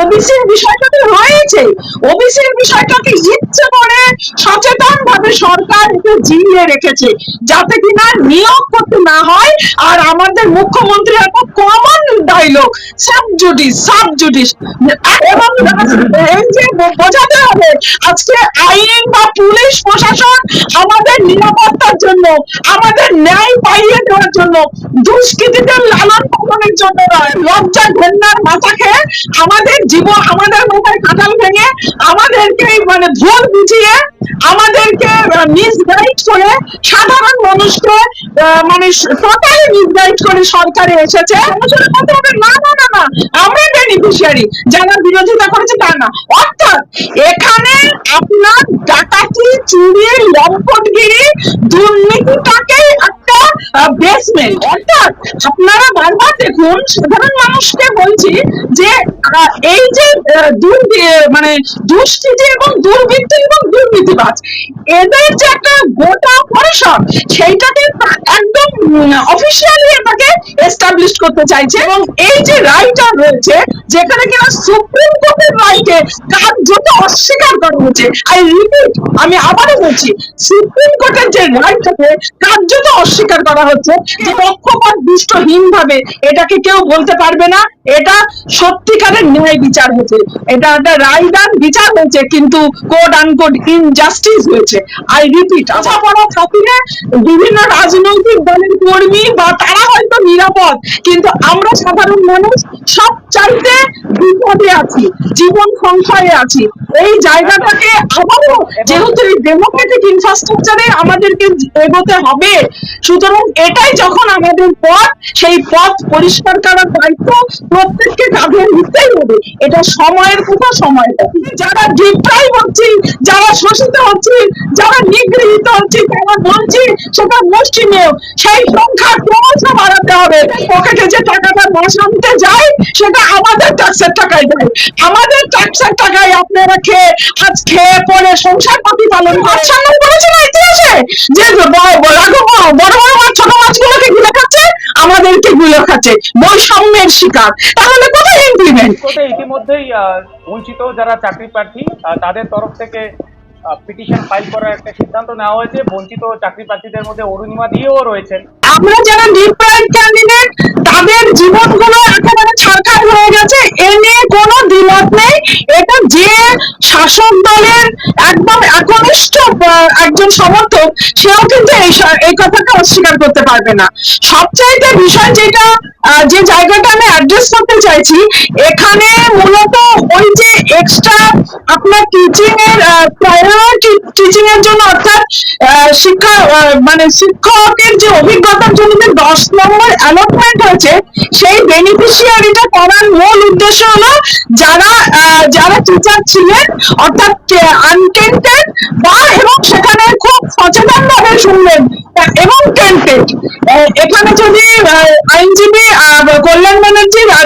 ওবিসির বিষয়টা তো রয়েছে ওবিসির বিষয়টাকে ইচ্ছে করে সচেতন ভাবে সরকার জিইয়ে রেখেছে, যাতে কিনা নিয়োগ করতে না হয় আর আমাদের মুখ্যমন্ত্রী একটা common dialogue sub judice sub judice এবং এই যে বোঝাতে হবে, আজকে আইন বা পুলিশ প্রশাসন আমাদের নিরাপত্তার জন্য, আমাদের ন্যায় পাইয়ে দেওয়ার জন্য, দুষ্কৃতীদের লালন পালনের জন্য নয় লজ্জা ঘেন্নার মাথা খেয়ে আমাদের জীবন, আমাদের মাথায় কাঁঠাল ভেঙে আমাদেরকে মানে ভুল বুঝিয়ে আমাদেরকে মিসগাইড করে সাধারণ মানুষকে মানে টোটালি মিসগাইড করে সরকারে এসেছে। না না না না, আমরা বেনিফিশিয়ারি যারা বিরোধিতা করেছে তা না। অর্থাৎ এখানে আপনার ডাকাতি, চুরি, লম্পটগিরি, দুর্নীতিটাকেই একটা বেসমেন্ট অর্থাৎ আপনারা বারবার দেখুন, সাধারণ মানুষকে বলছি যে এই যে মানে দুষ্কৃতি এবং দুর্বৃত্ত এবং দুর্নীতিবাজ, এদের যে একটা গোটা পরিসর সেইটাকে একদম অফিসিয়ালি এটাকে এস্টাবলিশ করতে চাইছে এবং এই যে রায়টা রয়েছে, যেখানে কিনা সুপ্রিম কোর্টের রায়কে কার্যত অস্বীকার করা হয়েছে আই রিপিট আমি আবারও বলছি, সুপ্রিম কোর্টের যে রায়টাকে কার্যত অস্বীকার করা হচ্ছে, যে পক্ষপাত দৃষ্টহীন ভাবে এটাকে কেউ বলতে পারবে না এটা সত্যিকারের ন্যায় বিচার হয়েছে। এটা একটা রায়দান বিচার হয়েছে, কিন্তু কোড আনকোড ইনজাস্টিস হয়েছে। আই রিপিট আশা পড়া খাতিরে বিভিন্ন রাজনৈতিক দলের কর্মী বা তারা হয়তো নিরাপদ, কিন্তু আমরা সাধারণ মানুষ সব চাইতে বিপদে আছি, জীবন সংশয়ে আছি। এই জায়গাটাকে আবারও যেহেতু এই ডেমোক্রেটিক ইনফ্রাস্ট্রাকচারে আমাদেরকে এগোতে হবে, সুতরাং এটাই যখন আমাদের পথ, সেই পথ পরিষ্কার করার দায়িত্ব প্রত্যেককে কাঁধে নিতেই হবে। এটা সময়ের কথা সময়টা যারা ডিপ্রাইভ হচ্ছি, যারা শোষিত হচ্ছি, যারা নিগৃহীত হচ্ছে, তারা বলছি, সেটা মুষ্টিমেয়। সেই সংখ্যা ক্রমশ বাড়াতে হবে। পকেটে যে টাকাটা মাস যায়, সেটা আমাদের ট্যাক্সের টাকায় দেয় আমাদের ট্যাক্সের টাকায় আপনারা খেয়ে, আজ খেয়ে পরে সংসার পাতি পালন আচ্ছন্ন করেছে না ইতিহাসে যে বড় বড় মাছ ছোট মাছগুলোকে গুলে খাচ্ছে, আমাদেরকে গুলে খাচ্ছে। বৈষম্যের শিকার। তাহলে কোথায় ইমপ্লিমেন্ট কোথায়? ইতিমধ্যেই আহ, বঞ্চিত যারা চাকরি প্রার্থী তাদের তরফ থেকে পিটিশন ফাইল করার একটা সিদ্ধান্ত নেওয়া হয়েছে। বঞ্চিত চাকরি প্রার্থীদের মধ্যে অরুণিমা দিয়েও রয়েছেন। আমরা যারা নির্ভয় ক্যান্ডিডেট তাদের জীবনগুলো একেবারে ছাড়খাড় হয়ে গেছে। এ নিয়ে কোনো দ্বিমত নেই। এটা যে শাসক দলের একদম একনিষ্ঠ একজন সমর্থক, সেও কিন্তু এই কথাটা অস্বীকার করতে পারবে না। সবচাইতে বিষয় যেটা যে জায়গাটা আমি অ্যাড্রেস করতে চাইছি, এখানে মূলত ওই যে এক্সট্রা আপনার টিচিং এর প্রায়োরিটি টিচিং এর জন্য অর্থাৎ শিক্ষা মানে শিক্ষকের যে অভিজ্ঞতার জন্য যে দশ নম্বর অ্যালটমেন্ট হয়েছে, সেই বেনিফিশিয়ারিটা করার মূল উদ্দেশ্য হলো যারা যারা টিচার ছিলেন, অর্থাৎ আনটেন্টেড বা এবং সেখানে খুব সচেতন ভাবে শুনলেন, এবং টেন্টেড এখানে যদি আইনজীবী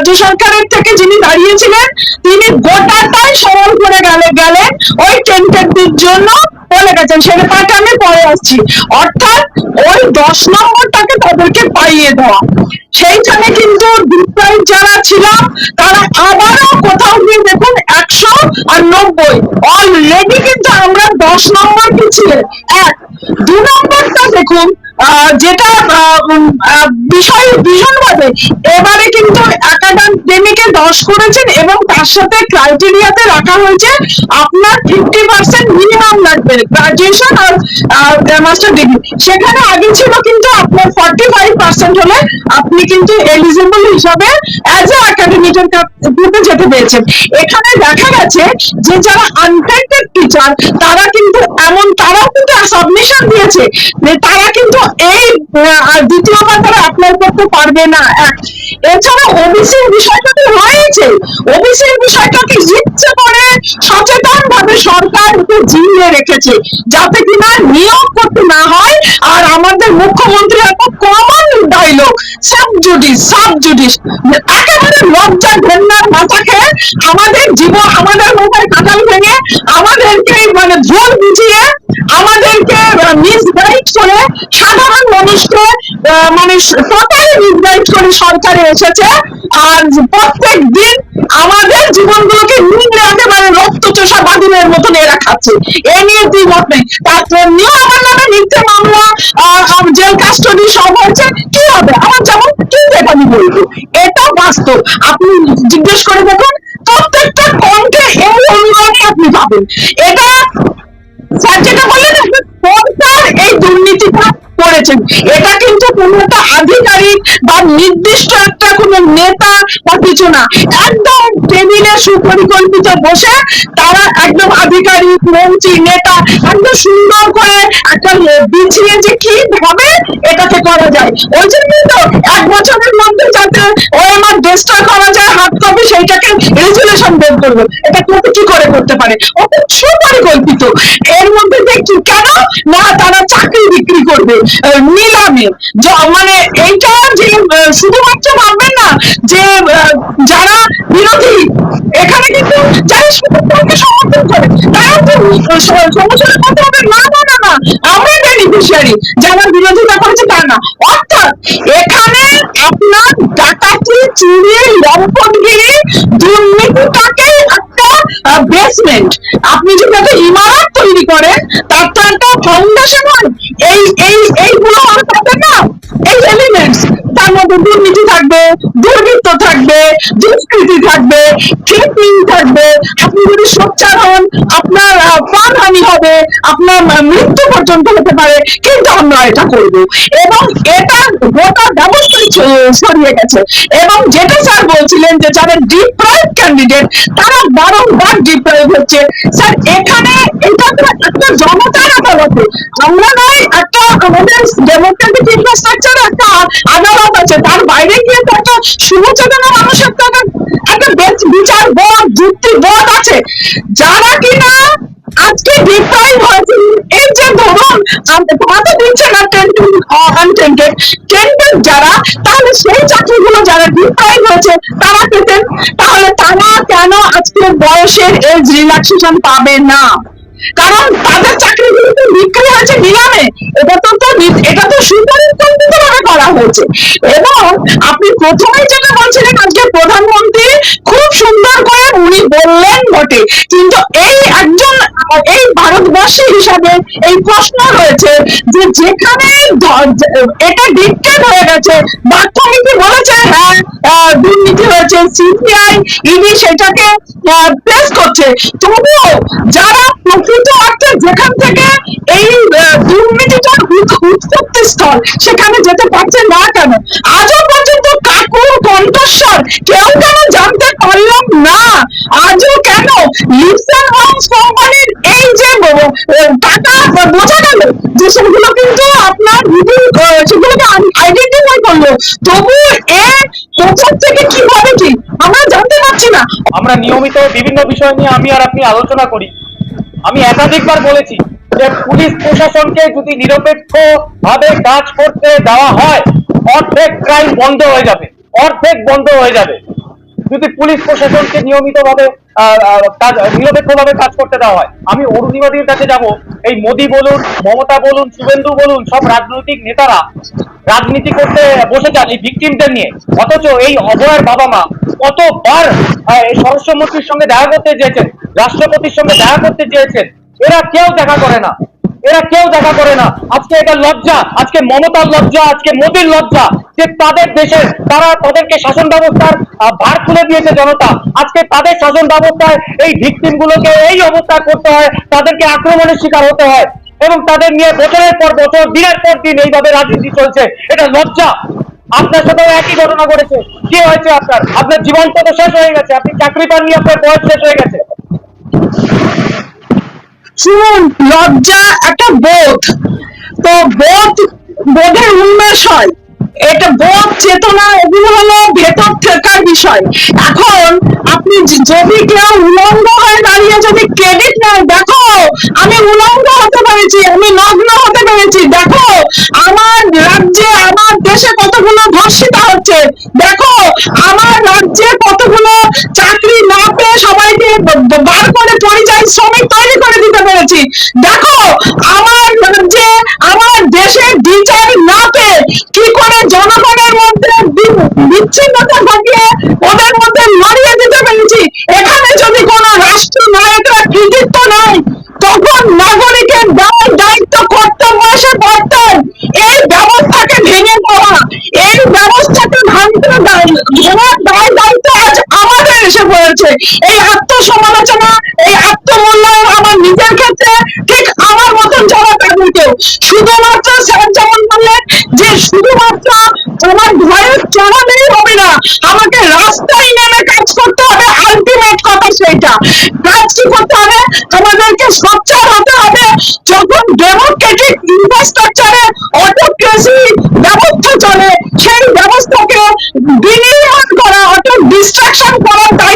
রাজ্য সরকারের থেকে যিনি দাঁড়িয়েছিলেন, তিনি গোটাটাই সরল করে গেলে গেলেন ওই টেন্টেডদের জন্য বলে গেছেন। সেটা তাকে আমি পরে আসছি। অর্থাৎ ওই দশ নম্বরটাকে তাদেরকে পাইয়ে দেওয়া। সেইখানে কিন্তু ডিপ্রাইভ যারা ছিলাম, তারা আবারও কোথাও গিয়ে দেখুন একশো আর নব্বই। অলরেডি কিন্তু আমরা দশ নম্বর পিছিয়ে এক। দু নম্বরটা দেখুন যেটা বিষয় ভীষণভাবে এবারে কিন্তু একাডেমিকে দশ করেছেন এবং তার সাথে ক্রাইটেরিয়াতে রাখা হয়েছে আপনার ফিফটি পার্সেন্ট মিনিমাম লাগবে গ্রাজুয়েশন আর মাস্টার ডিগ্রি সেখানে আগে ছিল কিন্তু আপনার ফর্টি ফাইভ পার্সেন্ট হলে আপনি কিন্তু এলিজিবল হিসাবে অ্যাজ এ একাডেমিকের গ্রুপে যেতে পেরেছেন। এখানে দেখা গেছে যে যারা আনটেন্টেড টিচার তারা কিন্তু এমন, তারাও কিন্তু সাবমিশন দিয়েছে যে তারা কিন্তু এই দ্বিতীয়বার তারা অ্যাপ্লাই করতে পারবে না। এছাড়া ওবিসির বিষয়টা বিষয়টাকে ইচ্ছে করে সচেতন ভাবে সরকার একে জিইয়ে রেখেছে, যাতে কিনা নিয়োগ করতে না হয় আর আমাদের মুখ্যমন্ত্রী common dialogue sub judice sub judice একেবারে লজ্জা মাথা খেয়ে আমাদের জীবন আমাদের মাথায় কাঁঠাল ভেঙে আমাদেরকে মানে ভুল বুঝিয়ে আমাদেরকে মিসগাইড করে, সাধারণ মানুষকে মানে টোটালি মিসগাইড করে সরকারে এসেছে। আর প্রত্যেক দিন আমাদের জীবনগুলোকে নিয়ে একেবারে রক্ত চোষা বাদুরের মতন এরা খাচ্ছে। এ নিয়ে দ্বিমত নেই? তারপর নিয়েও আমার নামে মিথ্যে মামলা জেল কাস্টডি সব হয়েছে। কি হবে? আমার যেমন এটা আমি বলব? এটা বাস্তব। আপনি জিজ্ঞেস করে দেখুন, প্রত্যেকটা কণ্ঠে এই অনুরোধই আপনি পাবেন। এটা স্যার যেটা বললেন সরকার এই দুর্নীতিটা করেছেন? এটা কিন্তু কোন একটা আধিকারিক বা নির্দিষ্ট একটা কোনো নেতা বা কিছু না। একদম টেবিলে সুপরিকল্পিত বসে তারা একদম আধিকারিক, মন্ত্রী, নেতা একদম সুন্দর করে একটা বিছিয়ে যে কি ভাবে এটাকে করা যায়। ওই জন্যই তো এক বছরের মধ্যে যাতে ও আমার কপি সেইটাকে রেজুলেশন বের করব। এটা করতে কি করে করতে পারে? সুপরিকল্পিত। এর মধ্যে দেখছি কেন? না, তারা চাকরি বিক্রি করবে। নিলামে। মানে এইটা যে শুধুমাত্র ভাববেন না যে যারা বিরোধী, এখানে কিন্তু যারা সুপ্রিমকে সমর্থন করে, তারা তো সমস্যার মধ্যে হবে না না না না। আমরা বেনিফিশিয়ারি যারা বিরোধিতা করেছে, তা না। অর্থাৎ এখানে আপনার ডাকাতি একটা বেসমেন্ট আপনি যদি একটা ইমারত তৈরি করেন, তার তো একটা ফাউন্ডেশন হয়। এই এই এইগুলো আর পাবেন না এই এলিমেন্টস তার মধ্যে দুর্নীতি থাকবে, দুর্বৃত্ত থাকবে, দুষ্কৃতি থাকবে কিডন্যাপিং থাকবে। আপনি যদি সোচ্চার হন, আপনার প্রাণহানি হবে, আপনার মৃত্যু পর্যন্ত হতে পারে, কিন্তু আমরা এটা করব। এবং এটা গোটা ব্যবস্থায় ছড়িয়ে গেছে। এবং যেটা স্যার বলছিলেন যে যারা ডিপ্রাইভ ক্যান্ডিডেট তারা বারংবার ডিপ্রাইভ হচ্ছে। স্যার, এখানে এটা একটা জনতার আদালতে আমরা নয় একটা আমাদের ডেমোক্রেটিক ইনফ্রাস্ট্রাকচার একটা আদালত আছে। তার বাইরে গিয়ে তো একটা শুভচেতনা মানুষের তো একটা বিচার বোধ যুক্তি বোধ আছে। যারা কিনা আজকে ডিপ্রাইভ হয়েছে, এই যে ধরুন, আম- তারা তো দিচ্ছে না আনটেন্টেড টেন্টেড যারা, তাহলে সেই চাকরিগুলো যারা ডিপ্রাইভ হয়েছে, তারা পেতেন তাহলে তারা কেন আজকে বয়সের এজ রিল্যাক্সেশন পাবে না? কারণ তাদের চাকরিগুলো তো বিক্রি হয়েছে নিলামে এটা তো তো নি- এটা তো সুপরিকল্পিত ভাবে করা হয়েছে। এবং আপনি প্রথমেই যেটা বলছিলেন, আজকে প্রধানমন্ত্রী খুব সুন্দর করে উনি বললেন বটে। কিন্তু এই একজন, এই ভারতবর্ষী হিসাবে এই প্রশ্ন রয়েছে যে যেখানে এটা ডিক্টেট হয়ে গেছে। বার্থমিতি বলেছে হ্যাঁ দুর্নীতি হয়েছে, সিপিআই, ইডি সেটাকে প্রেস করছে। তবুও যারা প্রকৃত অর্থে যেখান থেকে এই আহ, দুর্নীতিটার উৎ- উৎপত্তি স্থল। সেখানে যেতে পারছে না কেন? আজও পর্যন্ত কাকুর কণ্ঠস্বর, কেউ কেন জানতে পারলাম না। আজও কেন লিপসন হোমস কোম্পানির এই যে টাকা বোঝা গেল যে সেগুলো কিন্তু আপনার সেগুলোকে আইডেন্টিফাই করল। তবু এ কোথার থেকে কীভাবে কি? আমরা জানতে পারছি না। আমরা নিয়মিত বিভিন্ন বিষয় নিয়ে আমি আর আপনি আলোচনা করি। আমি একাধিকবার বলেছি যে পুলিশ প্রশাসনকে যদি নিরপেক্ষ ভাবে কাজ করতে দেওয়া হয়, অর্ধেক ক্রাইম বন্ধ হয়ে যাবে, অর্ধেক বন্ধ হয়ে যাবে। যদি পুলিশ প্রশাসনকে নিয়মিত ভাবে কাজ করতে দেওয়া হয়, আমি অরুণিমাদির কাছে যাব। এই মোদি বলুন, মমতা বলুন, শুভেন্দু বলুন, সব রাজনৈতিক নেতারা রাজনীতি করতে বসে যান এই ভিকটিমদের নিয়ে। অথচ এই অভয়ের বাবা মা কতবার স্বরাষ্ট্রমন্ত্রীর সঙ্গে দেখা করতে চেয়েছেন, রাষ্ট্রপতির সঙ্গে দেখা করতে চেয়েছেন এরা কেউ দেখা করে না। এরা কেউ দেখা করে না। আজকে এটা লজ্জা, আজকে মমতার লজ্জা, আজকে মোদীর লজ্জা যে তাদের দেশের তারা তাদেরকে শাসন ব্যবস্থার ভার তুলে দিয়েছে জনতা। আজকে তাদের শাসন ব্যবস্থায় এই ভিকটিম গুলোকে এই অবস্থা করতে হয়, তাদেরকে আক্রমণের শিকার হতে হয় এবং তাদের নিয়ে বছরের পর বছর, দিনের পর দিন এইভাবে রাজনীতি চলছে। এটা লজ্জা। আপনার সাথেও একই ঘটনা ঘটেছে। কি হয়েছে আপনার? আপনার জীবন তো শেষ হয়ে গেছে? আপনি চাকরি পাননি, আপনার বয়স শেষ হয়ে গেছে। শুনুন, লজ্জা একটা বোধ। তো বোধ, বোধের উন্মেষ হয়। এটা বোধ, চেতনা এগুলো হলো ভেতর থাকার বিষয়। এখন আপনি যদি কেউ উলঙ্গ হয়ে দাঁড়িয়ে যদি ক্রেডিট নেয়, দেখো, আমি উলঙ্গ হতে পেরেছি, আমি নগ্ন হতে পেরেছি। দেখো, আমার রাজ্যে, আমার দেশে কতগুলো ধর্ষিতা হচ্ছে। দেখো, আমার রাজ্যে কতগুলো চাকরি বার করে পরিযায়ী শ্রমিক তৈরি করে দিতে পেরেছি। দেখো, আমার যে আমার দেশে বিচার না কি করে জনগণের মধ্যে বিচ্ছিন্নতা ঘটিয়ে ওদের মধ্যে লড়িয়ে দিতে পেরেছি, এখানে যদি কোনো রাষ্ট্র নায়করা কৃতিত্ব নাই, তখন নাগরিকের দায় দায়িত্ব কর্তব্য এসে বর্তান এই ব্যবস্থাকে ভেঙে পড়া এই ব্যবস্থাকে ভাঙতে ভেঙার দায় দায়িত্ব আজ আমাদের এসে পড়েছে। এই আত্মমূল্যায়ন আমার নিজের ক্ষেত্রে, ঠিক আমার মতন যারা তাদেরকেও শুধুমাত্র স্যার যেমন বললেন যে শুধুমাত্র আমার ভয়ের চড়ালেই হবে না, আমাকে রাস্তায় নেমে কাজ করতে হবে আলটিমেট কথা সেইটা। কাজ কি করতে হবে? আমাদেরকে সোচ্চার হতে হবে, যখন ডেমোক্রেটিক ইনফ্রাস্ট্রাকচারে অটোক্রেসি ব্যবস্থা চলে, সেই ব্যবস্থাকে বিনির্মাণ করা, অর্থাৎ ডিস্ট্রাকশন করার দায়িত্ব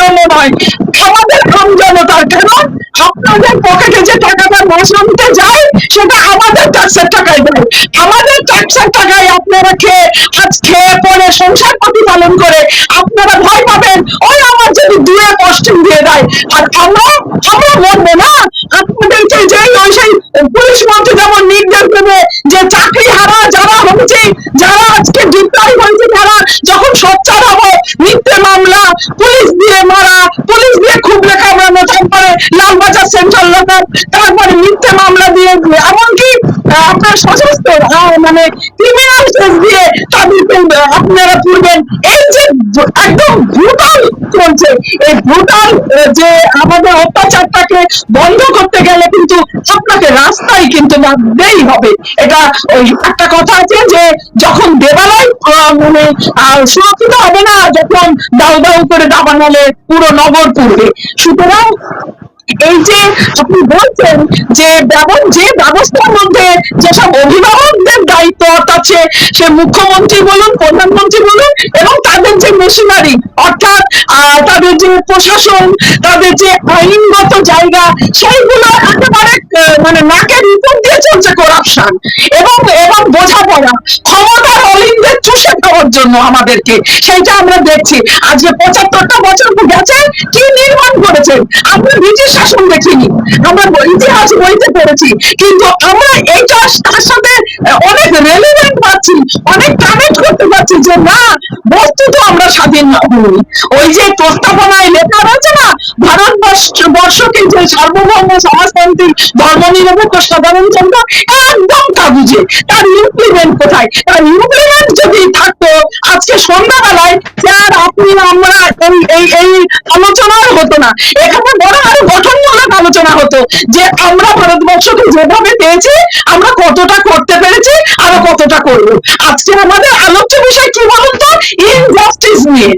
জন্য নয়, আমাদের আমজনতার কেন? আপনাদের পকেটে যে টাকাটা মাস যায়, সেটা আমাদের ট্যাক্সের টাকায় দেয়। আমাদের ট্যাক্সের টাকায় আপনারা খেয়ে, আজ খেয়ে পরে সংসার প্রতিপালন করে আপনারা ভয় পাবেন। ওই আমার যদি দূরে পোস্টিং দিয়ে দেয়, আর আমরা আমরা মরবো না। আপনাদেরকে যে ওই সেই পুলিশ মন্ত্রী যেমন নির্দেশ দেবে যে চাকরি হারা যারা হচ্ছে, যারা আজকে ডিপ্লয় হয়েছে, তারা যখন সোচ্চার হব, মিথ্যে মামলা, পুলিশ লোকাল তারপরে মিথ্যে মামলা দিয়ে এমনকি আপনার সশস্ত্র মানে ক্রিমিনাল কেস দিয়ে তাদেরকে আপনারা পুরবেন এই যে একদম ব্রুটাল চলছে। এই ব্রুটাল যে আমাদের অত্যাচারটাকে বন্ধ করতে গেলে কিন্তু আপনাকে রাস্তায় কিন্তু নামতেই হবে। এটা একটা কথা আছে যে যখন দেবালয় মানে সুরক্ষিত হবে না, যখন দাউ দাউ করে দাবানলে পুরো নগর পূর্বে সুতরাং এই যে আপনি বলছেন যে যে ব্যবস্থার মধ্যে যেসব দায়িত্ব আছে। সে মুখ্যমন্ত্রী বলুন, প্রধানমন্ত্রী বলুন এবং তাদের যে মেশিনারি, অর্থাৎ তাদের যে প্রশাসন, তাদের যে আইনগত জায়গা, সেইগুলো একেবারে মানে নাকের উপর দিয়ে চলছে করাপশন এবং এবং বোঝাপড়া, ক্ষমতার অলিন্দের চুষে খাওয়ার জন্য আমাদেরকে। সেইটা আমরা দেখছি। আজকে পঁচাত্তরটা বছর গেছে, কি নির্মাণ করেছেন? আমরা ব্রিটিশ শাসন দেখিনি। আমরা ইতিহাস বইতে পড়েছি। কিন্তু আমরা এইটা তার সাথে অনেক রেলিভেন্ট পাচ্ছি, অনেক কানেক্ট করতে পারছি যে, না বস্তুত আমরা স্বাধীন হইনি। ওই যে প্রস্তাবনায় লেখা রয়েছে না, ভারতবর্ষ, বর্ষকে যে সার্বভৌম সমাজতান্ত্রিক ধর্মনিরপেক্ষ সাধারণতন্ত্র একদম তা বুঝে, তার ইমপ্লিমেন্ট কোথায়? তার ইমপ্লিমেন্ট যদি থাকতো, আজকে সন্ধ্যাবেলায় আমরা এই এই না। আলোচনা হতো যে আমরা ভারতবর্ষকে যেভাবে পেয়েছি, আমরা কতটা করতে পেরেছি, আরও কতটা করব। আজকে আমাদের আলোচ্য বিষয় কি বলুন তো ইনজাস্টিস নিয়ে।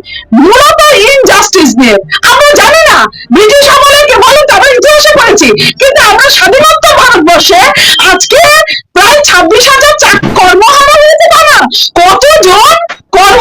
মূলত ইনজাস্টিস নিয়ে। আমরা জানি না, ব্রিটিশ আমলে কে বলুন আমরা ইতিহাসে পড়েছি। কিন্তু আমরা স্বাধীনতা ভারতবর্ষে আজকে প্রায় ছাব্বিশ হাজার কর্মহারা হয়েছে তারা কতজন কর্ম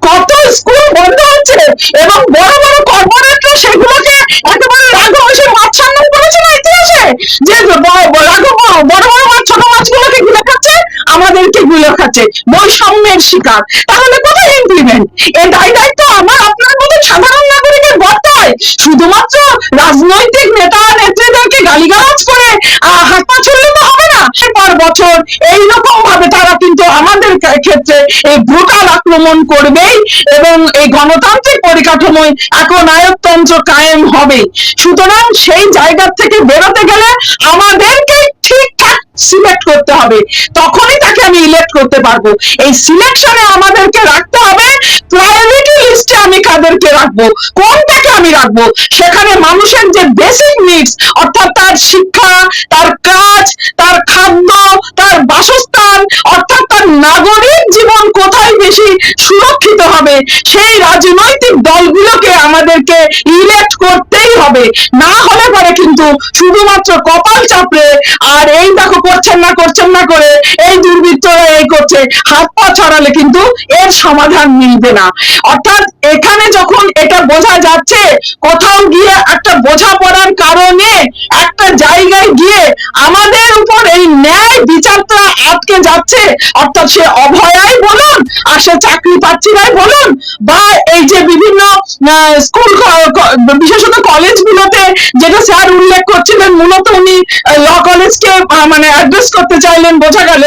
কত স্কুল বন্ধ হচ্ছে এবং বড় বড় কর্পোরেটরা সেগুলোকে একেবারে রাঘব এসে মাছান্ন করেছে না ইতিহাসে? যে রাঘব বড় বড় মাছ ছোট মাছগুলোকে গুলে খাচ্ছে, আমাদেরকে গুলে খাচ্ছে। বৈষম্যের শিকার। তাহলে কোথায় ইমপ্লিমেন্ট এই দায় দায়িত্ব আমার, আপনার মতো সাধারণ নাগরিকের বর্তায় শুধুমাত্র রাজনৈতিক নেতা নেত্রীদেরকে গালিগালাজ করে হাত পা ছুড়লে তো হবে না। পর বছর এইরকম ভাবে তারা কিন্তু আমাদের কা- ক্ষেত্রে এই ব্রুটাল আক্রমণ করবেই এবং এই গণতান্ত্রিক পরিকাঠামোয় এখন আয়তন্ত্র কায়েম হবে। সুতরাং সেই জায়গা থেকে বেরোতে গেলে আমাদেরকে ঠিকঠাক সিলেক্ট করতে হবে। তখনই তাকে আমি ইলেক্ট করতে পারব। এই সিলেকশনে আমাদেরকে রাখতে হবে প্রায়োরিটি লিস্টে আমি কাদেরকে রাখব? কোনটাকে আমি রাখব? সেখানে মানুষের যে বেসিক নিডস অর্থাৎ তার সেই রাজনৈতিক দলগুলোকে আমাদেরকে ইলেক্ট করতেই হবে। না হলে পরে কিন্তু শুধুমাত্র কপাল চাপড়ে আর এই দেখো করছেন না করছেন না করে এই দুর্বৃত্তরা এই করছে। হাত পা ছড়ালে কিন্তু এর সমাধান মিলবে না। অর্থাৎ এখানে যখন এটা বোঝা যাচ্ছে, কোথাও গিয়ে একটা বোঝাপড়ার কারণে একটা জায়গায় গিয়ে আমাদের উপর এই ন্যায় বিচারটা আটকে যাচ্ছে। অর্থাৎ সে অভয়াই বলুন আর সে চাকরি প্রার্থীরাই বলুন বা এই যে বিভিন্ন স্কুল বিশেষত কলেজগুলোতে যেটা স্যার উল্লেখ করছিলেন মূলত উনি ল কলেজকে মানে অ্যাড্রেস করতে চাইলেন, বোঝা গেল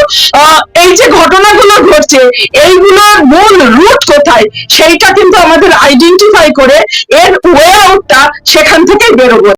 এই যে ঘটনাগুলো ঘটছে এইগুলোর মূল রুট কোথায়, সেইটা কিন্তু আমাদের আইডেন্টিফাই করে এর ওয়ে আউটটা সেখান থেকেই বেরোবো।